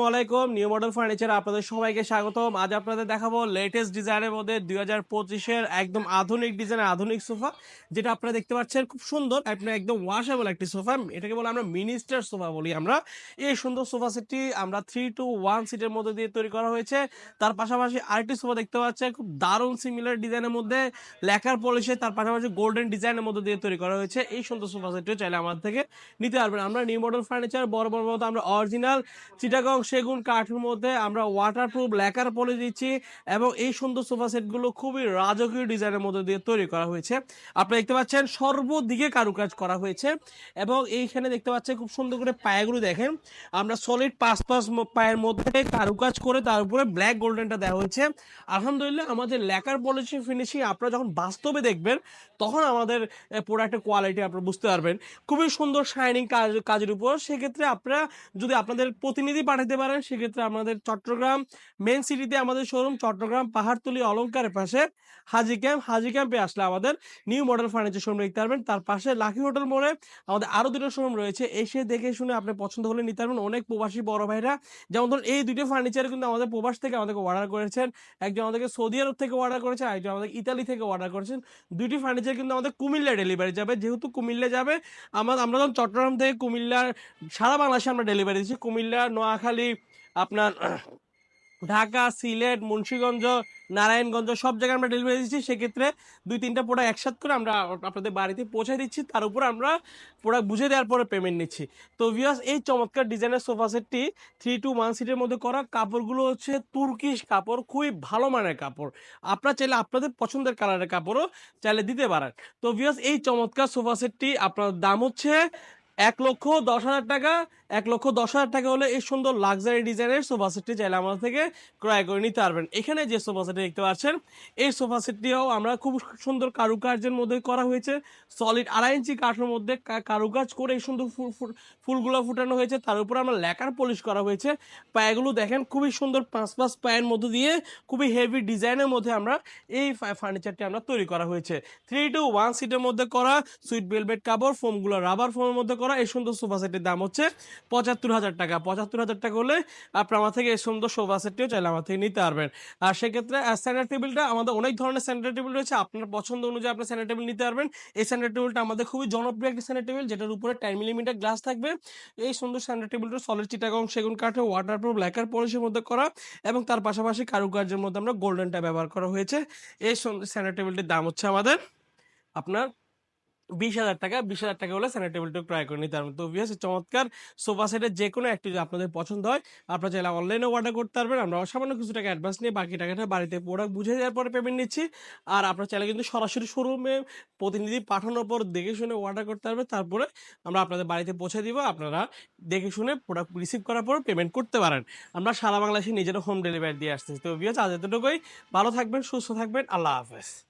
আসসালামু আলাইকুম new model furniture আপনাদের সবাইকে স্বাগতম আজ আপনাদের দেখাবো লেটেস্ট ডিজাইনের মধ্যে দুই হাজার পঁচিশের একদম আধুনিক ডিজাইনের আধুনিক সোফা যেটা আপনারা দেখতে পাচ্ছেন খুব সুন্দর আপনার একদম ওয়াশেবল একটি সোফা এটাকে বলে আমরা মিনিস্টার সোফা বলি আমরা এই সুন্দর সোফা সেটটি আমরা থ্রি টু ওয়ান সিটের মধ্যে দিয়ে তৈরি করা হয়েছে তার পাশাপাশি আরেকটি সোফা দেখতে পাচ্ছেন খুব দারুণ সিমিলার ডিজাইনের মধ্যে লেখার পলিশে তার পাশাপাশি গোল্ডেন ডিজাইনের মধ্যে দিয়ে তৈরি করা হয়েছে এই সুন্দর সোফা সেটটিও চাইলে আমাদের থেকে নিতে পারবেন আমরা নিউ মডেল ফার্নিচার বড় বড় মতো আমরা অরিজিনাল চিটাগং সেগুন কাঠের মধ্যে আমরা ওয়াটারপ্রুফ লেকার পলি দিচ্ছি এবং এই সুন্দর সোফা সেটগুলো খুবই রাজকীয় ডিজাইনের মধ্যে দিয়ে তৈরি করা হয়েছে। আপনি দেখতে পাচ্ছেন সর্বদিকে কারুকাজ করা হয়েছে এবং এইখানে দেখতে পাচ্ছেন খুব সুন্দর করে পায়াগুলো দেখেন। আমরা সলিড পাঁচ পাঁচ পায়ের মধ্যে কারুকাজ করে তার উপরে ব্ল্যাক গোল্ডেনটা দেওয়া হয়েছে। আলহামদুলিল্লাহ আমাদের লেকার পলিশি ফিনিশিং আপনারা যখন বাস্তবে দেখবেন, তখন আমাদের প্রোডাক্টের কোয়ালিটি আপনারা বুঝতে পারবেন। খুবই সুন্দর শাইনিং কাজ কাজের উপর। সেক্ষেত্রে আপনারা যদি আপনাদের প্রতিনিধি পাঠাতে পারেন, সেক্ষেত্রে আমাদের চট্টগ্রাম মেন সিটিতে আমাদের শোরুম চট্টগ্রাম পাহাড়তলি অলঙ্কারের পাশে হাজি ক্যাম্প হাজি ক্যাম্পে আসলে আমাদের নিউ মডেল ফার্নিচার শোরুম দেখতে পারবেন। তার পাশে লাকি হোটেল মোড়ে আমাদের আরও দুটো শোরুম রয়েছে। এসে দেখে শুনে আপনি পছন্দ হলে নিতে পারবেন। অনেক প্রবাসী বড় ভাইরা, যেমন ধরুন এই দুটো ফার্নিচার কিন্তু আমাদের প্রবাস থেকে আমাদেরকে অর্ডার করেছেন। একজন আমাদেরকে সৌদি আরব থেকে অর্ডার করেছে একজন আমাদের ইতালি থেকে অর্ডার করেছেন। দুইটি ফার্নিচার কিন্তু আমাদের কুমিল্লা ডেলিভারি যাবে। যেহেতু কুমিল্লা যাবে আমরা আমরা যখন চট্টগ্রাম থেকে কুমিল্লার, সারা বাংলাদেশে আমরা ডেলিভারি দিচ্ছি। কুমিল্লা, নোয়াখালী আপনার ঢাকা, সিলেট, মুন্সীগঞ্জ, নারায়ণগঞ্জ, সব জায়গায় আমরা ডেলিভারি দিচ্ছি সেক্ষেত্রে দুই তিনটা প্রোডাক্ট একসাথে করে আমরা আপনাদের বাড়িতে পৌঁছে দিচ্ছি। তার উপর আমরা প্রোডাক্ট বুঝে দেওয়ার পরে পেমেন্ট নিচ্ছি। তো ভিউয়ার্স এই চমৎকার ডিজাইনের সোফা সেটটি থ্রি টু ওয়ান সিটের মধ্যে করা। কাপড়গুলো হচ্ছে তুর্কিশ কাপড়, খুবই ভালো মানের কাপড়। আপনারা চাইলে আপনাদের পছন্দের কালারের কাপড়ও চাইলে দিতে পারেন। তো ভিউয়ার্স এই চমৎকার সোফা সেটটি আপনার দাম হচ্ছে এক লক্ষ দশ হাজার টাকা। এক লক্ষ দশ হাজার টাকা হলে এই সুন্দর লাক্সারি ডিজাইনের সোফা সেটটি চাইলে আমাদের থেকে ক্রয় করে নিতে পারবেন। এখানে যে সোফা সেটটি দেখতে পাচ্ছেন, এই সোফা সেটটিও আমরা খুব সুন্দর কারুকার্যের মধ্যে করা হয়েছে। সলিড আড়াই ইঞ্চি কাঠের মধ্যে কারুকাজ করে এই সুন্দর ফুল ফুল- ফুলগুলো ফুটানো হয়েছে। তার উপর আমরা লেকার পলিশ করা হয়েছে। পায়েগুলো দেখেন খুবই সুন্দর পাঁচ পাঁচ পায়ের মধ্যে দিয়ে খুবই হেভি ডিজাইনের মধ্যে আমরা এই ফার্নিচারটি আমরা তৈরি করা হয়েছে। থ্রি টু ওয়ান সিটের মধ্যে করা সুইট ভেলভেট কাপড় ফোমগুলো রাবার ফোমের মধ্যে করা, এই সুন্দর সোফা সেটের দাম হচ্ছে পঁচাত্তর হাজার টাকা। পঁচাত্তর হাজার টাকা হলে আপনার আমার থেকে এই সুন্দর সোফা সেটটিও চাইলে আমার থেকে নিতে পারবেন। আর সেক্ষেত্রে স্যান্ডার টেবিলটা আমাদের অনেক ধরনের স্যান্ডার টেবিল রয়েছে। আপনার পছন্দ অনুযায়ী আপনি স্যান্ডার টেবিল নিতে পারবেন। এই স্যান্ডার টেবিলটা আমাদের খুবই জনপ্রিয় একটি স্যান্ডার টেবিল যেটার উপরে টেন মিলিমিটার গ্লাস থাকবে। এই সুন্দর স্যান্ডার টেবিলটা সলিড চিটাগং সেগুন কাঠে ওয়াটারপ্রুফ ল্যাকার পলিশের মধ্যে করা এবং তার পাশাপাশি কারুকার্যের মধ্যে আমরা গোল্ডেনটা ব্যবহার করা হয়েছে। এই স্যান্ডার টেবিলটির দাম হচ্ছে আমাদের আপনার বিশ হাজার টাকা, বিশ হাজার টাকা হলে স্যানিটারি টেবিলটা ক্রয় করে নিতে পারবেন। তো বিয়াস চমৎকার। সোফা সেটের যে কোনো একটি যদি আপনাদের পছন্দ হয়, আপনারা চাইলে অনলাইনে অর্ডার করতে পারবেন। আমরা সামান্য কিছু টাকা অ্যাডভান্স নিয়ে বাকি টাকাটা বাড়িতে প্রোডাক্ট বুঝে দেওয়ার পরে পেমেন্ট নিচ্ছি। আর আপনারা চাইলে কিন্তু সরাসরি শোরুমে প্রতিনিধি পাঠানোর পর দেখে শুনে অর্ডার করতে পারবেন। তারপরে আমরা আপনাদের বাড়িতে পৌঁছে দিব। আপনারা দেখে শুনে প্রোডাক্ট রিসিভ করার পর পেমেন্ট করতে পারেন। আমরা সারা বাংলাদেশে নিজেরা হোম ডেলিভারি দিয়ে আসতেছি। তো বিয়াস আজ এতটুকুই। ভালো থাকবেন, সুস্থ থাকবেন। আল্লাহ হাফেজ।